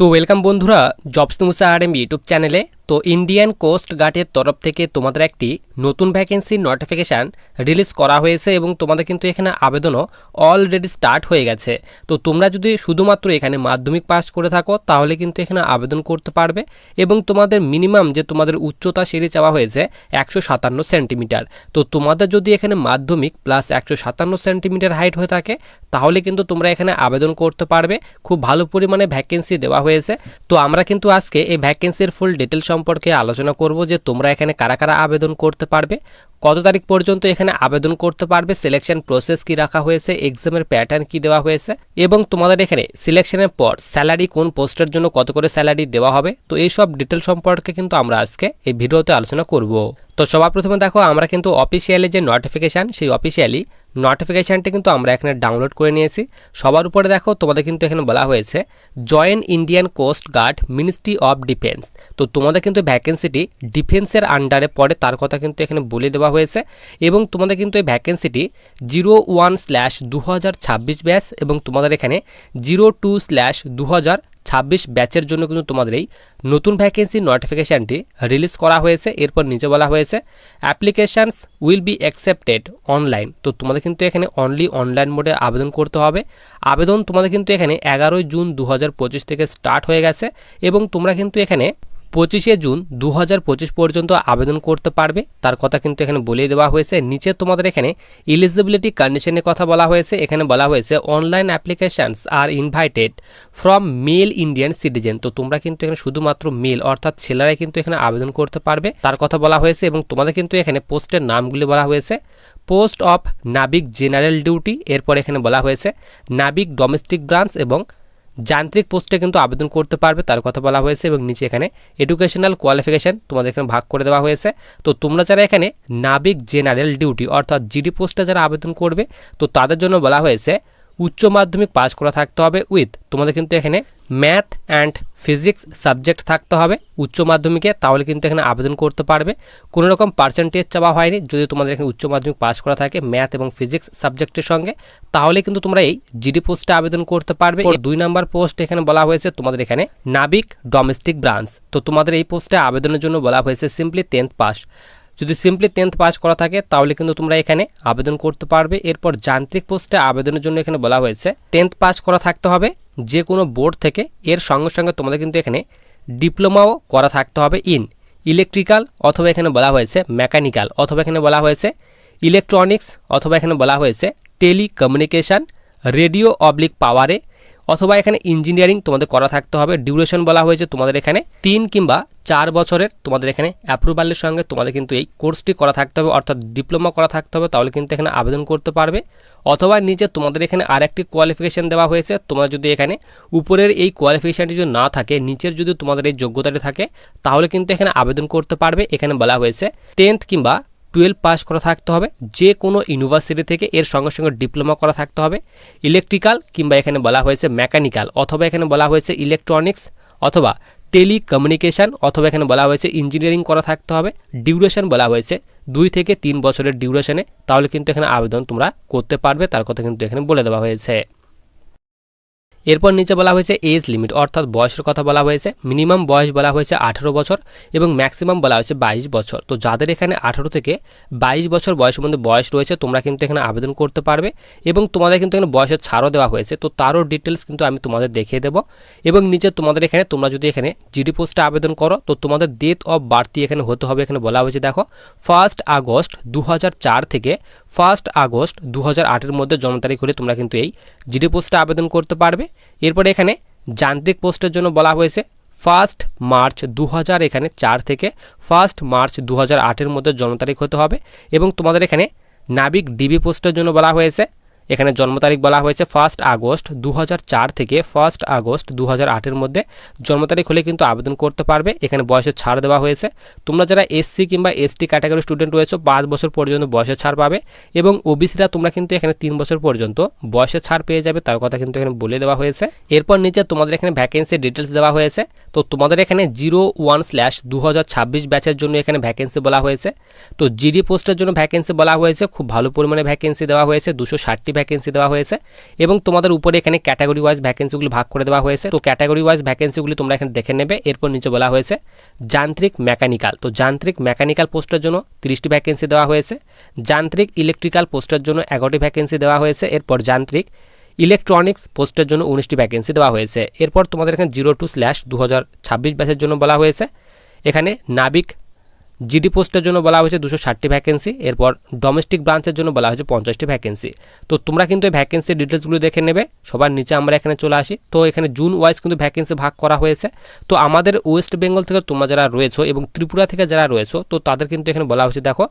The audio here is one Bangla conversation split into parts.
তো ওয়েলকাম বন্ধুরা জবস তুমুসা আর এম ইউটিউব চ্যানেলে তো ইন্ডিয়ান কোস্ট গার্ডের তরফ থেকে তোমাদের একটি নতুন ভ্যাকেন্সির নোটিফিকেশান রিলিজ করা হয়েছে এবং তোমাদের কিন্তু এখানে আবেদনও অলরেডি স্টার্ট হয়ে গেছে। তো তোমরা যদি শুধুমাত্র এখানে মাধ্যমিক পাস করে থাকো, তাহলে কিন্তু এখানে আবেদন করতে পারবে এবং তোমাদের মিনিমাম যে তোমাদের উচ্চতা সিঁড়ি চাওয়া হয়েছে একশো সাতান্ন সেন্টিমিটার তো তোমাদের যদি এখানে মাধ্যমিক প্লাস একশো সাতান্ন সেন্টিমিটার হাইট হয়ে থাকে, তাহলে কিন্তু তোমরা এখানে আবেদন করতে পারবে। খুব ভালো পরিমাণে ভ্যাকেন্সি দেওয়া হয়েছে। তো আমরা কিন্তু আজকে এই ভ্যাকেন্সির ফুল ডিটেল সম্পর্কে আলোচনা করব যে তোমরা এখানে কারা কারা আবেদন করতে পারবে, কত তারিখ পর্যন্ত এখানে আবেদন করতে পারবে সিলেকশন প্রসেস কি রাখা হয়েছে এক্সামের প্যাটার্ন কি দেওয়া হয়েছে এবং তোমাদের এখানে সিলেকশনের পর স্যালারি কোন পোস্টের জন্য কত করে স্যালারি দেওয়া হবে। তো এই সব ডিটেল সম্পর্কে কিন্তু আমরা আজকে এই ভিডিওতে আলোচনা করব। তো সবার প্রথমে দেখো, আমরা কিন্তু অফিসিয়ালি যে নোটিফিকেশান সেই অফিসিয়ালি নোটিফিকেশানটা কিন্তু আমরা এখানে ডাউনলোড করে নিয়েছি। সবার উপরে দেখো, তোমাদের কিন্তু এখানে বলা হয়েছে join Indian coast guard ministry of defence তো তোমাদের কিন্তু ভ্যাকেন্সিটি ডিফেন্সের আন্ডারে পড়ে, তার কথা কিন্তু এখানে বলে দেওয়া হয়েছে। এবং তোমাদের কিন্তু এই ভ্যাকেন্সিটি জিরো ওয়ান স্ল্যাশ দু হাজার ছাব্বিশ ব্যাচ এবং তোমাদের এখানে জিরো টু স্ল্যাশ দু হাজার ছাব্বিশ ব্যাচের জন্য কিন্তু তোমাদের এই নতুন ভ্যাকেন্সি নোটিফিকেশানটি রিলিজ করা হয়েছে। এরপর নিচে বলা হয়েছে applications will be accepted online তো তোমাদের কিন্তু এখানে অনলি অনলাইন মোডে আবেদন করতে হবে। আবেদন তোমাদের কিন্তু এখানে এগারোই জুন দু হাজার পঁচিশ থেকে স্টার্ট হয়ে গেছে এবং তোমরা কিন্তু এখানে পঁচিশে জুন দু হাজার পঁচিশ পর্যন্ত আবেদন করতে পারবে। তার কথা কিন্তু এখানে বলিয়ে দেওয়া হয়েছে। নিচে তোমাদের এখানে ইলিজিবিলিটি কন্ডিশনের কথা বলা হয়েছে। এখানে বলা হয়েছে online applications are invited from male Indian citizen তো তোমরা কিন্তু এখানে শুধুমাত্র মেল অর্থাৎ ছেলেরাই কিন্তু এখানে আবেদন করতে পারবে। তার কথা বলা হয়েছে এবং তোমাদের কিন্তু এখানে পোস্টের নামগুলি বলা হয়েছে। পোস্ট অফ নাবিক জেনারেল ডিউটি, এরপর এখানে বলা হয়েছে নাবিক ডোমেস্টিক ব্রাঞ্চ এবং যান্ত্রিক পোস্টে কিন্তু আবেদন করতে পারবে, তার কথা বলা হয়েছে এবং নিচে এখানে এডুকেশনাল কোয়ালিফিকেশান তোমাদের এখানে ভাগ করে দেওয়া হয়েছে। তো তোমরা যারা এখানে নাবিক জেনারেল ডিউটি অর্থাৎ জিডি পোস্টে যারা আবেদন করবে, তো তাদের জন্য বলা হয়েছে উচ্চ মাধ্যমিক পাস করা থাকতে হবে উইথ তোমাদের কিন্তু এখানে ম্যাথ অ্যান্ড ফিজিক্স সাবজেক্ট থাকতে হবে উচ্চ মাধ্যমিকে, তাহলে কিন্তু এখানে আবেদন করতে পারবে। কোনো রকম পার্সেন্টেজ চাওয়া হয়নি, যদি তোমাদের এখানে উচ্চ মাধ্যমিক পাস করা থাকে ম্যাথ এবং ফিজিক্স সাবজেক্টের সঙ্গে, তাহলে কিন্তু তোমরা এই জিডি পোস্টে আবেদন করতে পারবে। দুই নাম্বার পোস্ট এখানে বলা হয়েছে তোমাদের এখানে নাবিক ডোমেস্টিক ব্রাঞ্চ তো তোমাদের এই পোস্টে আবেদনের জন্য বলা হয়েছে সিম্পলি টেন্থ পাস যদি সিম্পলি টেন্থ পাস করা থাকে, তাহলে কিন্তু তোমরা এখানে আবেদন করতে পারবে। এরপর যান্ত্রিক পোস্টে আবেদনের জন্য এখানে বলা হয়েছে টেন্থ পাস করা থাকতে হবে যে কোনো বোর্ড থেকে। এর সঙ্গে সঙ্গে তোমাদের কিন্তু এখানে ডিপ্লোমাও করা থাকতে হবে ইন ইলেকট্রিক্যাল অথবা এখানে বলা হয়েছে মেকানিক্যাল অথবা এখানে বলা হয়েছে ইলেকট্রনিক্স অথবা এখানে বলা হয়েছে টেলিকমিউনিকেশান রেডিও অবলিক পাওয়ারে অথবা এখানে ইঞ্জিনিয়ারিং তোমাদের করা থাকতে হবে। ডিউরেশন বলা হয়েছে তোমাদের এখানে তিন কিংবা চার বছরের তোমাদের এখানে অ্যাপ্রুভালের সঙ্গে তোমাদের কিন্তু এই কোর্সটি করা থাকতে হবে, অর্থাৎ ডিপ্লোমা করা থাকতে হবে, তাহলে কিন্তু এখানে আবেদন করতে পারবে। অথবা নিচে তোমাদের এখানে আরেকটি কোয়ালিফিকেশান দেওয়া হয়েছে, তোমরা যদি এখানে উপরের এই কোয়ালিফিকেশানটি যদি না থাকে, নিচের যদি তোমাদের এই যোগ্যতাটি থাকে, তাহলে কিন্তু এখানে আবেদন করতে পারবে। এখানে বলা হয়েছে টেন্থ কিংবা টুয়েলভ পাস করা থাকতে হবে, যে কোনো ইউনিভার্সিটি থেকে এর সঙ্গে সঙ্গে ডিপ্লোমা করা থাকতে হবে, ইলেকট্রিক্যাল কিংবা এখানে বলা হয়েছে মেকানিক্যাল, অথবা এখানে বলা হয়েছে ইলেকট্রনিক্স, অথবা টেলিকমিউনিকেশান, অথবা এখানে বলা হয়েছে ইঞ্জিনিয়ারিং করা থাকতে হবে, ডিউরেশন বলা হয়েছে দুই থেকে তিন বছরের ডিউরেশনে, তাহলে কিন্তু এখানে আবেদন তোমরা করতে পারবে, তার কথা কিন্তু এখানে বলে দেওয়া হয়েছে। এরপর নিচে বলা হয়েছে এজ লিমিট, অর্থাৎ বয়সের কথা বলা হয়েছে। মিনিমাম বয়স বলা হয়েছে আঠেরো বছর এবং ম্যাক্সিমাম বলা হয়েছে বাইশ বছর। তো যাদের এখানে আঠেরো থেকে বাইশ বছর বয়সের মধ্যে বয়স রয়েছে, তোমরা কিন্তু এখানে আবেদন করতে পারবে এবং তোমাদের কিন্তু এখানে বয়সের ছাড়ও দেওয়া হয়েছে। তো তারও ডিটেলস কিন্তু আমি তোমাদের দেখিয়ে দেবো এবং নিচে তোমাদের এখানে, তোমরা যদি এখানে জিডি পোস্টে আবেদন করো, তো তোমাদের ডেট অফ বার্থ এখানে হতে হবে। এখানে বলা হয়েছে, দেখো ফার্স্ট আগস্ট দু হাজার চার থেকে ফার্স্ট আগস্ট দু হাজার মধ্যে জন্ম তারিখ হলে তোমরা কিন্তু এই জিডি পোস্টে আবেদন করতে পারবে। এরপরে এখানে যান্ত্রিক পোস্টের জন্য বলা হয়েছে ফার্স্ট মার্চ দু হাজার এখানে চার থেকে ফার্স্ট মার্চ দু হাজার মধ্যে জন্ম তারিখ হতে হবে এবং তোমাদের এখানে নাবিক ডিবি পোস্টের জন্য বলা হয়েছে এখানে জন্ম তারিখ বলা হয়েছে ফার্স্ট আগস্ট দু হাজার চার থেকে ফার্স্ট আগস্ট দু হাজার মধ্যে। জন্ম তারিখ হলে কিন্তু আবেদন করতে পারবে। এখানে বয়সের ছাড় দেওয়া হয়েছে। তোমরা যারা এসসি কিংবা এসটি ক্যাটাগরি স্টুডেন্ট রয়েছে, পাঁচ বছর পর্যন্ত বয়সের ছাড় পাবে এবং ওবিসিরা তোমরা কিন্তু এখানে তিন বছর পর্যন্ত বয়সের ছাড় পেয়ে যাবে। তার কথা কিন্তু এখানে বলে দেওয়া হয়েছে। এরপর নিচে তোমাদের এখানে ভ্যাকেন্সির ডিটেলস দেওয়া হয়েছে। তো তোমাদের এখানে জিরো ওয়ান স্ল্যাশ দু হাজার ছাব্বিশ ব্যাচের জন্য এখানে ভ্যাকেন্সি বলা হয়েছে। তো জিডি পোস্টের জন্য ভ্যাকেন্সি বলা হয়েছে। খুব ভালো পরিমাণে ভ্যাকেন্সি দেওয়া হয়েছে। দুশো ষাটটি ভ্যাকেন্সি দেওয়া হয়েছে এবং তোমাদের উপরে এখানে ক্যাটাগরি ওয়াইজ ভ্যাকেন্সিগুলি ভাগ করে দেওয়া হয়েছে। তো ক্যাটাগরি ওয়াইজ ভ্যাকেন্সিগুলি তোমরা এখানে দেখে নেবে। এরপর নিচে বলা হয়েছে যান্ত্রিক মেকানিক্যাল তো যান্ত্রিক মেকানিক্যাল পোস্টের জন্য তিরিশটি ভ্যাকেন্সি দেওয়া হয়েছে। যান্ত্রিক ইলেকট্রিক্যাল পোস্টের জন্য এগারোটি ভ্যাকেন্সি দেওয়া হয়েছে। এরপর যান্ত্রিক ইলেকট্রনিক্স পোস্টের জন্য উনিশটি ভ্যাকেন্সি দেওয়া হয়েছে। এরপর তোমাদের এখানে জিরো টু স্ল্যাশ দু হাজার ছাব্বিশ ব্যাচের জন্য বলা হয়েছে। এখানে নাবিক জিডি পোস্টের জন্য বলা হয়েছে দুশো ষাটটি ভ্যাকেন্সি, এরপর ডোমেস্টিক ব্রাঞ্চের জন্য বলা হয়েছে পঞ্চাশটি ভ্যাকেন্সি। তো তোমরা কিন্তু এই ভ্যাকেন্সির ডিটেলসগুলো দেখে নেবে, সবার নিচে আমরা এখানে চলে আসি। তো এখানে জুন ওয়াইজ কিন্তু ভ্যাকেন্সি ভাগ করা হয়েছে। তো আমাদের ওয়েস্ট বেঙ্গল থেকে তোমরা যারা রয়েছো এবং ত্রিপুরা থেকে যারা রয়েছো, তো তাদের কিন্তু এখানে বলা হয়েছে, দেখো,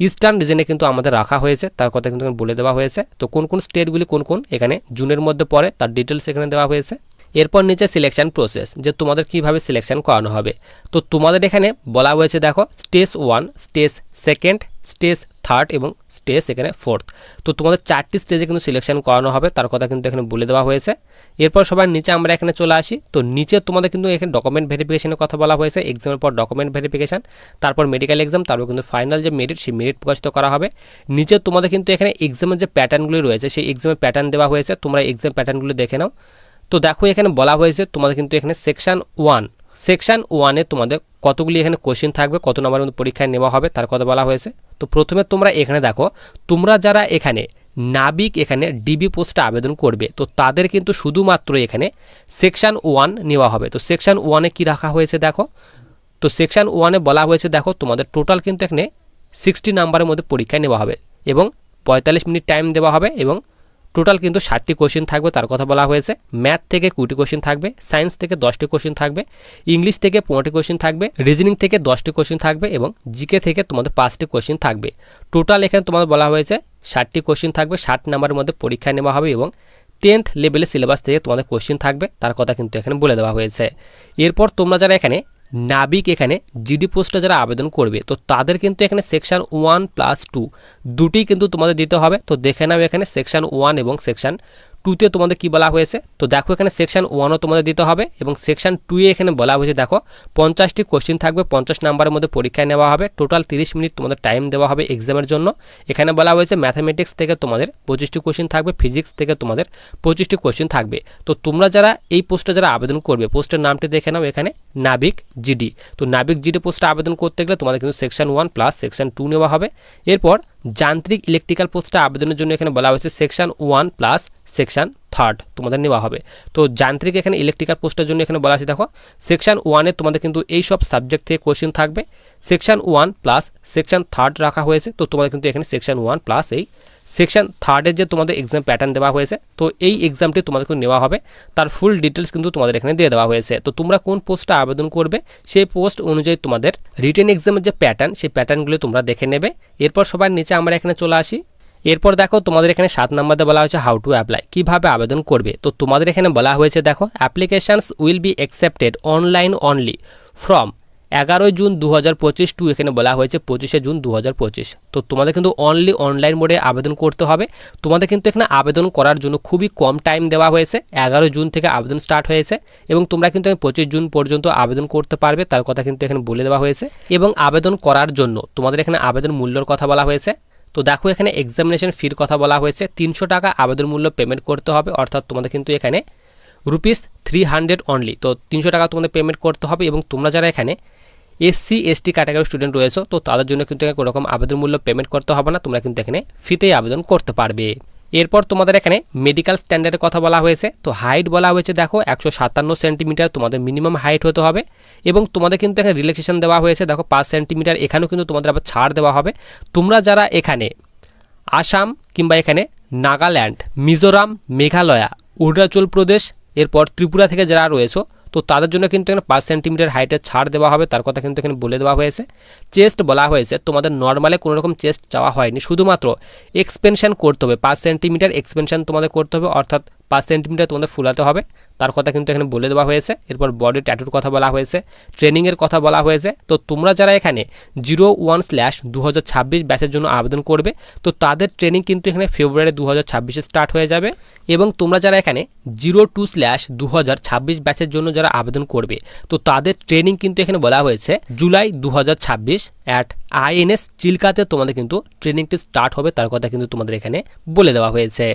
ইস্টার্ন রিজনে কিন্তু আমাদের রাখা হয়েছে, তার কথা কিন্তু বলে দেওয়া হয়েছে। তো কোন কোন স্টেটগুলি কোন কোন, এখানে জুনের মধ্যে পড়ে, তার ডিটেলস এখানে দেওয়া হয়েছে। এরপর নিচে সিলেকশন প্রসেস যে তোমাদের কীভাবে সিলেকশন করানো হবে। তো তোমাদের এখানে বলা হয়েছে, দেখো stage one stage second stage third এবং স্টেজ এখানে ফোর্থ তো তোমাদের চারটি স্টেজে কিন্তু সিলেকশন করানো হবে, তার কথা কিন্তু এখানে বলে দেওয়া হয়েছে। এরপর সবার নিচে আমরা এখানে চলে আসি। তো নিচে তোমাদের কিন্তু এখানে ডকুমেন্ট ভেরিফিকেশনের কথা বলা হয়েছে এক্সামের পর ডকুমেন্ট ভেরিফিকেশান তারপর মেডিকেল এক্সাম তারপর কিন্তু ফাইনাল যে মেরিট সেই মেরিট প্রকাশিত করা হবে। নিচে তোমাদের কিন্তু এখানে এক্সামের যে প্যাটার্নগুলি রয়েছে, সেই এক্সামের প্যাটার্ন দেওয়া হয়েছে। তোমরা এক্সাম প্যাটার্নগুলো দেখে নাও। তো দেখো এখানে বলা হয়েছে তোমাদের কিন্তু এখানে সেকশন ওয়ান সেকশন ওয়ানে তোমাদের কতগুলি এখানে কোশ্চেন থাকবে, কত নম্বরের মধ্যে পরীক্ষায় নেওয়া হবে, তার কথা বলা হয়েছে। তো প্রথমে তোমরা এখানে দেখো, তোমরা যারা এখানে নাবিক এখানে ডিবি পোস্টে আবেদন করবে, তো তাদের কিন্তু শুধুমাত্র এখানে সেকশন ওয়ান নেওয়া হবে। তো সেকশন ওয়ানে কি রাখা হয়েছে দেখো? তো সেকশন ওয়ানে বলা হয়েছে দেখো, তোমাদের টোটাল কিন্তু এখানে সিক্সটি নাম্বারের মধ্যে পরীক্ষায় নেওয়া হবে এবং পঁয়তাল্লিশ মিনিট টাইম দেওয়া হবে এবং টোটাল কিন্তু ষাটটি কোশ্চেন থাকবে, তার কথা বলা হয়েছে। ম্যাথ থেকে কুড়িটি কোশ্চেন থাকবে সায়েন্স থেকে দশটি কোশ্চেন থাকবে ইংলিশ থেকে পনেরোটি কোশ্চেন থাকবে রিজনিং থেকে দশটি কোশ্চেন থাকবে এবং জিকে থেকে তোমাদের পাঁচটি কোশ্চেন থাকবে। টোটাল এখানে তোমাদের বলা হয়েছে, ষাটটি কোশ্চেন থাকবে, ষাট নাম্বারের মধ্যে পরীক্ষা নেওয়া হবে এবং টেন্থ লেভেলের সিলেবাস থেকে তোমাদের কোশ্চেন থাকবে, তার কথা কিন্তু এখানে বলে দেওয়া হয়েছে। এরপর তোমরা যারা এখানে নাবিক এখানে জিডি পোস্টে যারা আবেদন করবে, তো তাদের কিন্তু এখানে সেকশান ওয়ান প্লাস টু, দুটি কিন্তু তোমাদের দিতে হবে। তো দেখে নাও এখানে সেকশান ওয়ান এবং সেকশন টুতে তোমাদের কি বলা হয়েছে? তো দেখো এখানে সেকশন ওয়ানও তোমাদের দিতে হবে এবং সেকশন টুয়ে এখানে বলা হয়েছে, দেখো, পঞ্চাশটি কোশ্চিন থাকবে, পঞ্চাশ নাম্বারের মধ্যে পরীক্ষায় নেওয়া হবে টোটাল তিরিশ মিনিট তোমাদের টাইম দেওয়া হবে এক্সামের জন্য। এখানে বলা হয়েছে ম্যাথামেটিক্স থেকে তোমাদের পঁচিশটি কোশ্চিন থাকবে ফিজিক্স থেকে তোমাদের পঁচিশটি কোশ্চিন থাকবে। তো তোমরা যারা এই পোস্টে যারা আবেদন করবে পোস্টের নামটি দেখে নাও এখানে, নাবিক জিডি। তো নাবিক জিডি পোস্টে আবেদন করতে গেলে তোমাদের কিন্তু section one plus section two নেওয়া হবে। এরপর যান্ত্রিক ইলেকট্রিক্যাল পোস্টটা আবেদনের জন্য এখানে বলা হয়েছে section one plus section third তোমাদের নেওয়া হবে। তো যান্ত্রিক এখানে ইলেকট্রিক্যাল পোস্টের জন্য এখানে বলা আছে, দেখো সেকশন ওয়ানে তোমাদের কিন্তু এই সব সাবজেক্ট থেকে কোশ্চেন থাকবে। Section one plus section third রাখা হয়েছে, তো তোমাদের কিন্তু এখানে সেকশন ওয়ান প্লাস এই সেকশন থার্ডের যে তোমাদের এক্সাম প্যাটার্ন দেওয়া হয়েছে, তো এই এক্সামটি তোমাদেরকে নেওয়া হবে। তার ফুল ডিটেলস কিন্তু তোমাদের এখানে দিয়ে দেওয়া হয়েছে। তো তোমরা কোন পোস্টটা আবেদন করবে, সেই পোস্ট অনুযায়ী তোমাদের রিটেন এক্সামের যে প্যাটার্ন সেই প্যাটার্নগুলো তোমরা দেখে নেবে। এরপর সবার নিচে আমরা এখানে চলে আসি। এরপর দেখো তোমাদের এখানে সাত নম্বরে বলা হয়েছে হাউ টু অ্যাপ্লাই কীভাবে আবেদন করবে। তো তোমাদের এখানে বলা হয়েছে দেখো applications will be accepted online only from এগারোই জুন দু হাজার পঁচিশ টু এখানে বলা হয়েছে পঁচিশে জুন দু হাজার পঁচিশ। তো তোমাদের কিন্তু অনলি অনলাইন মোডে আবেদন করতে হবে। তোমাদের কিন্তু এখানে আবেদন করার জন্য খুবই কম টাইম দেওয়া হয়েছে। এগারো জুন থেকে আবেদন স্টার্ট হয়েছে এবং তোমরা কিন্তু পঁচিশ জুন পর্যন্ত আবেদন করতে পারবে, তার কথা কিন্তু এখানে বলে দেওয়া হয়েছে। এবং আবেদন করার জন্য তোমাদের এখানে আবেদন মূল্যর কথা বলা হয়েছে। তো দেখো এখানে এক্সামিনেশন ফির কথা বলা হয়েছে। তিনশো টাকা আবেদন মূল্য পেমেন্ট করতে হবে, অর্থাৎ তোমাদের কিন্তু এখানে রুপিস থ্রি হান্ড্রেড অনলি তো তিনশো টাকা তোমাদের পেমেন্ট করতে হবে এবং তোমরা যারা এখানে এসসি এসটি ক্যাটাগরি স্টুডেন্ট রয়েছে, তো তাদের জন্য কিন্তু কোনো রকম আবেদন মূল্য পেমেন্ট করতে হবে না, তোমরা কিন্তু এখানে ফ্রিতেই আবেদন করতে পারবে। এরপর তোমাদের এখানে মেডিকেল স্ট্যান্ডার্ডের কথা বলা হয়েছে, তো হাইট বলা হয়েছে, দেখো একশো সাতান্ন সেন্টিমিটার তোমাদের মিনিমাম হাইট হতে হবে এবং তোমাদের কিন্তু এখানে রিল্যাক্সেশন দেওয়া হয়েছে, দেখো পাঁচ সেন্টিমিটার এখানেও কিন্তু তোমাদের আবার ছাড় দেওয়া হবে। তোমরা যারা এখানে আসাম কিংবা এখানে নাগাল্যান্ড, মিজোরাম, মেঘালয়া, অরুণাচল প্রদেশ, এরপর ত্রিপুরা থেকে যারা রয়েছে তো তাদের জন্য কিন্তু এখানে পাঁচ সেন্টিমিটার হাইটের ছাড় দেওয়া হবে, তার কথা কিন্তু এখানে বলে দেওয়া হয়েছে। চেস্ট বলা হয়েছে, তোমাদের নর্মালে কোনো রকম চেস্ট চাওয়া হয়নি। শুধুমাত্র এক্সপেনশন করতে হবে, পাঁচ সেন্টিমিটার এক্সপেনশন তোমাদের করতে হবে, অর্থাৎ পাঁচ সেন্টিমিটার তোমাদের ফুলাতে হবে। তার কথা কিন্তু এখানে বলে দেওয়া হয়েছে। এরপর বডি ট্যাটুর কথা বলা হয়েছে ট্রেনিংয়ের কথা বলা হয়েছে। তো তোমরা যারা এখানে জিরো ওয়ান স্ল্যাশ দু হাজার ছাব্বিশ ব্যাচের জন্য আবেদন করবে, তো তাদের ট্রেনিং কিন্তু এখানে ফেব্রুয়ারি দু ছাব্বিশে স্টার্ট হয়ে যাবে। এবং তোমরা যারা এখানে জিরো টু স্ল্যাশ দু হাজার ছাব্বিশ ব্যাচের জন্য যারা আবেদন করবে, তো তাদের ট্রেনিং কিন্তু এখানে বলা হয়েছে জুলাই দু হাজার ছাব্বিশ অ্যাট আইএনএস চিল্কাতে তোমাদের কিন্তু ট্রেনিংটি স্টার্ট হবে, তার কথা কিন্তু তোমাদের এখানে বলে দেওয়া হয়েছে।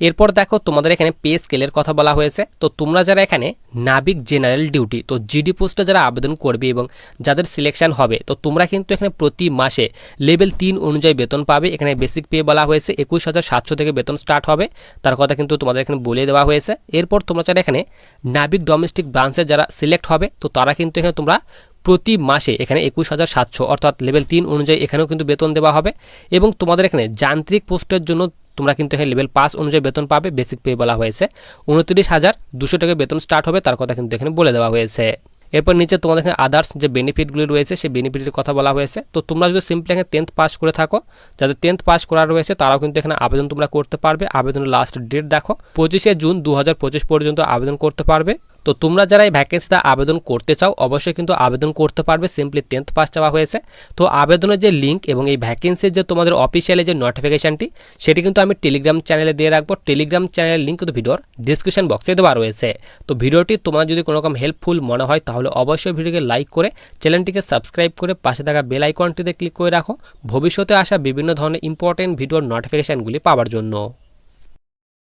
এরপর দেখো তোমাদের এখানে পে স্কেলের কথা বলা হয়েছে। তো তোমরা যারা এখানে নাবিক জেনারেল ডিউটি তো জিডি পোস্টে যারা আবেদন করবে এবং যাদের সিলেকশন হবে, তো তোমরা কিন্তু এখানে প্রতি মাসে লেভেল তিন অনুযায়ী বেতন পাবে। এখানে বেসিক পে বলা হয়েছে, একুশ হাজার সাতশো থেকে বেতন স্টার্ট হবে। তার কথা কিন্তু তোমাদের এখানে বলে দেওয়া হয়েছে। এরপর তোমরা যারা এখানে নাবিক ডোমেস্টিক ব্রাঞ্চে যারা সিলেক্ট হবে, তো তারা কিন্তু এখানে তোমরা প্রতি মাসে এখানে একুশ হাজার সাতশো, অর্থাৎ লেভেল তিন অনুযায়ী এখানেও কিন্তু বেতন দেওয়া হবে। এবং তোমাদের এখানে যান্ত্রিক পোস্টের জন্য তোমরা কিন্তু এখানে লেভেল পাস অনুযায়ী বেতন পাবে বেসিক পে বলা হয়েছে। উনত্রিশ হাজার দুশো টাকা বেতন স্টার্ট হবে, তার কথা কিন্তু এখানে বলে দেওয়া হয়েছে। এরপর নিচে তোমাদের এখানে আদার্স যে বেনিফিটগুলি রয়েছে, সেই বেনিফিটের কথা বলা হয়েছে। তো তোমরা যদি সিম্পলি এখানে টেন্থ পাস করে থাকো, যাদের টেন্থ পাস করা রয়েছে, তারাও কিন্তু এখানে আবেদন তোমরা করতে পারবে। আবেদনের লাস্ট ডেট দেখো, পঁচিশে জুন দু হাজার পঁচিশ পর্যন্ত আবেদন করতে পারবে। তো তোমরা যারা এই ভ্যাকেন্সিতে আবেদন করতে চাও, অবশ্যই কিন্তু আবেদন করতে পারবে। সিম্পলি টেন্থ পাস চাওয়া হয়েছে। তো আবেদনের যে লিঙ্ক এবং এই ভ্যাকেন্সির যে তোমাদের অফিসিয়ালি যে নোটিফিকেশানটি সেটি কিন্তু আমি টেলিগ্রাম চ্যানেলে দিয়ে রাখব। টেলিগ্রাম চ্যানেলের লিঙ্ক কিন্তু ভিডিওর ডিসক্রিপশন বক্সে দেওয়া রয়েছে। তো ভিডিওটি তোমার যদি কোনো রকম হেল্পফুল মনে হয়, তাহলে অবশ্যই ভিডিওকে লাইক করে চ্যানেলটিকে সাবস্ক্রাইব করে পাশে থাকা বেল আইকনটিতে ক্লিক করে রাখো। ভবিষ্যতে আসা বিভিন্ন ধরনের ইম্পর্টেন্ট ভিডিওর নোটিফিকেশানগুলি পাওয়ার জন্য।